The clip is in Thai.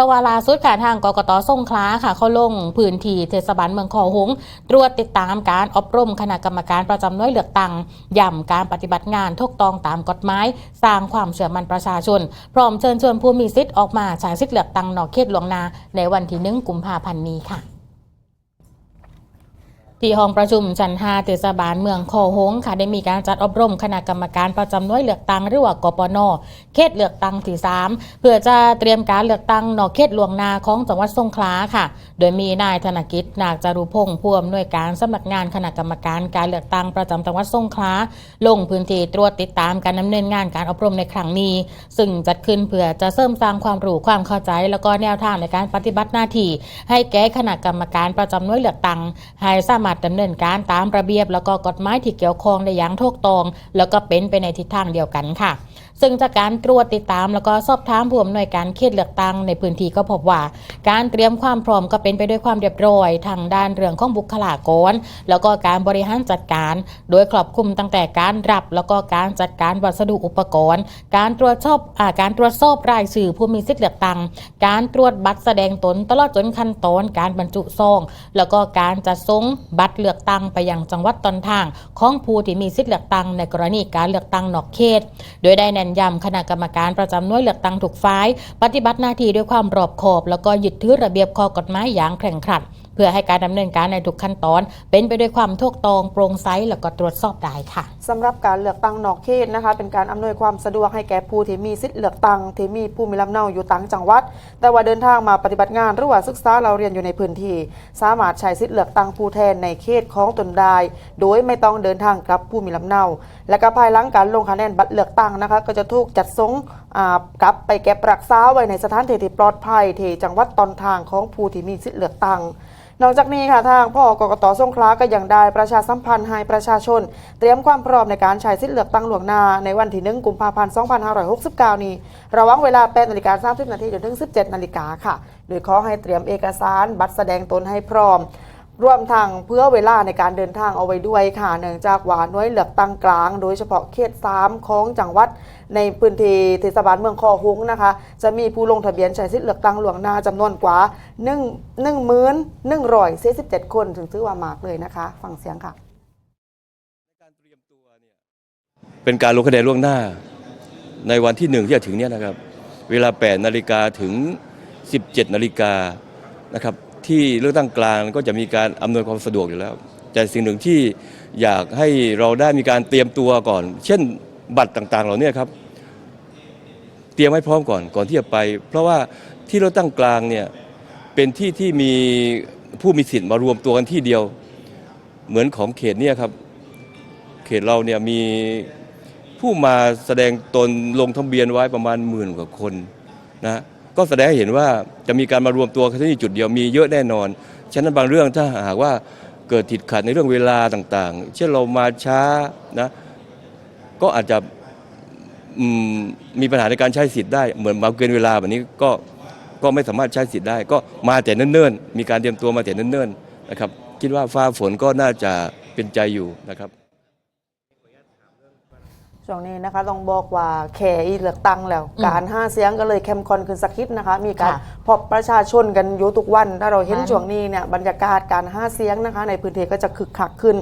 ราะว่าล่าสุดค่ะทางกกตสงขลาค่ะเขาลงพื้นที่เทศบาลเมืองคอหงตรวจติดตามการอบรมคณะกรรมการประจำหน่วยเลือกตั้งย่ำการปฏิบัติงานทุกต้องตามกฎหมายสร้างความเชื่อมั่นประชาชน พร้อมเชิญชวนผู้มีสิทธิ์ออกมาใช้สิทธิ์เลือกตั้งนอกเขตหลวงนา ในวันที่หนึ่งกุมภาพันธ์นี้ค่ะ ที่ห้องประชุมชั้น5เทศบาลเมืองคอหงค่ะได้มีการจัดอบรมคณะกรรมการประจำหน่วยเลือกตั้งหรือว่ากปนเขตเลือกตั้งที่3เพื่อจะเตรียมการเลือกตั้งนอกเขตหลวงนาของจังหวัดสงขลาค่ะ โดยมีนายธนกิจนาคจารุพงศ์ผู้อำนวยการสำนักงานคณะกรรมการการเลือกตั้งประจำจังหวัดสงขลาลงพื้นที่ตรวจติดตามการดำเนินงานการอบรมในครั้งนี้ ซึ่งจัดขึ้นเพื่อจะเสริมสร้างความรู้ความเข้าใจ แล้วก็แนวทางในการปฏิบัติหน้าที่ ให้แก่คณะกรรมการประจำหน่วยเลือกตั้งให้สามารถดำเนินการตามระเบียบ แล้วก็กฎหมายที่เกี่ยวข้องได้อย่างถูกต้องแล้วก็เป็นไปในทิศทางเดียวกันค่ะ ซึ่งจากการตรวจติดตามแล้วก็สอบถามผู้อำนวยการเขตเลือกตั้งในพื้นที่ก็พบว่า การเตรียมความพร้อมก็เป็นไปด้วยความเรียบร้อย ทางด้านเรื่องของบุคลากร แล้วก็การบริหารจัดการ โดยครอบคลุมตั้งแต่การรับ แล้วก็การจัดการวัสดุอุปกรณ์ การตรวจสอบอาการตรวจสอบรายชื่อผู้มีสิทธิ์เลือกตั้งการตรวจบัตรแสดงตนตลอดจนขั้นตอนการบรรจุซอง แล้วก็การจัดส่งบัตรเลือกตั้งไปยังจังหวัดต้นทาง ของผู้ที่มีสิทธิ์เลือกตั้งในกรณีการเลือกตั้งนอกเขต โดยได้เน้นยำคณะกรรมการประจำหน่วยเลือกตั้งถูกฝ่าย ปฏิบัติหน้าที่ด้วยความรอบคอบ แล้วก็ยึดถือระเบียบข้อกฎหมายอย่างเคร่งครัด พื่อให้การดำเนินการในทุกขั้นตอน เป็นไปด้วยความถูกต้องโปร่งใสแล้วก็ตรวจสอบได้ค่ะสำหรับการเลือกตั้งนอกเขตนะคะ เป็นการอำนวยความสะดวกให้แก่ผู้ที่มีสิทธิ์เลือกตั้งที่มีผู้มีลำเนาอยู่ต่างจังหวัด แต่ว่าเดินทางมาปฏิบัติงานหรือว่าศึกษาเราเรียนอยู่ในพื้นที่ สามารถใช้สิทธิ์เลือกตั้งผู้แทนในเขตของตนได้ โดยไม่ต้องเดินทางกลับผู้มีลำเนา และก็ภายหลังการลงคะแนนบัตรเลือกตั้งนะคะ ก็จะถูกจัดส่งกลับไปเก็บรักษาไว้ในสถานที่ที่ปลอดภัยที่จังหวัดตอนทางของผู้ที่มีสิทธิ์เลือกตั้ง นอกจากนี้ค่ะทางพ่อกกตสงขลาก็ยังได้ประชาสัมพันธ์ให้ประชาชน เตรียมความพร้อมในการใช้สิทธิ์เลือกตั้งหลวงนาในวันที่ 1 กุมภาพันธ์ 2569 นี้ ระหว่างเวลา8นาฬิกา30นาทีจนถึง 17 นาฬิกาค่ะ โดยขอให้เตรียมเอกสารบัตรแสดงตนให้พร้อม รวมทั้งเพื่อเวลาในการเดินทางเอาไว้ด้วยค่ะเนื่องจากว่าน่วยเหลือกตั้งกลาง โดยเฉพาะเขต 3 ของจังหวัดในพื้นที่เทศบาลเมืองคอฮุงนะคะ จะมีผู้ลงทะเบียนใช้สิทธิ์เลือกตั้งหลวงหน้าจำนวนกว่า1 1 1 1 7คนถึงซื้อว่ามากเลยนะคะ ฟังเสียงค่ะเป็นการลงคะแนนล่วงหน้าในวันที่หนึ่งที่จะถึงเนี้นะครับ เวลา 8 นาฬิกาถึง 17 นาฬิกานะครับ ที่เลือกตั้งกลางก็จะมีการอำนวยความสะดวกอยู่แล้ว แต่สิ่งหนึ่งที่อยากให้เราได้มีการเตรียมตัวก่อน เช่นบัตรต่างๆ เหล่านี้ครับ เตรียมให้พร้อมก่อนก่อนที่จะไป เพราะว่าที่เลือกตั้งกลางเนี่ยเป็นที่ที่มีผู้มีสิทธิ์มารวมตัวกันที่เดียว เหมือนของเขตเนี่ยครับ เขตเราเนี่ยมีผู้มาแสดงตนลงทะเบียนไว้ประมาณหมื่นกว่าคนนะ ก็แสดงให้เห็นว่าจะมีการมารวมตัวที่จุดเดียวมีเยอะแน่นอน ฉะนั้นบางเรื่องถ้าหากว่าเกิดติดขัดในเรื่องเวลาต่างๆ เช่นเรามาช้านะก็อาจจะมมีปัญหาในการใช้สิทธิ์ได้เหมือนมาเกินเวลาแบบนี้ก็ก็ไม่สามารถใช้สิทธิ์ได้ ก็มาแต่เนิ่นๆ มีการเตรียมตัวมาแต่เนิ่นๆนะครับคิดว่าฟ้าฝนก็น่าจะเป็นใจอยู่นะครับ ช่วงนี้นะคะต้องบอกว่าแขอีเลือกตั้งแล้วอืมการห้าเสียงก็เลยเข้มข้นขึ้นสักนิดนะคะ มีการค่ะพบประชาชนกันอยู่ทุกวัน ถ้าเราเห็นค่ะช่วงนี้เนี่ยบรรยากาศการห้าเสียงนะคะ ในพื้นที่ก็จะคึกคักขึ้น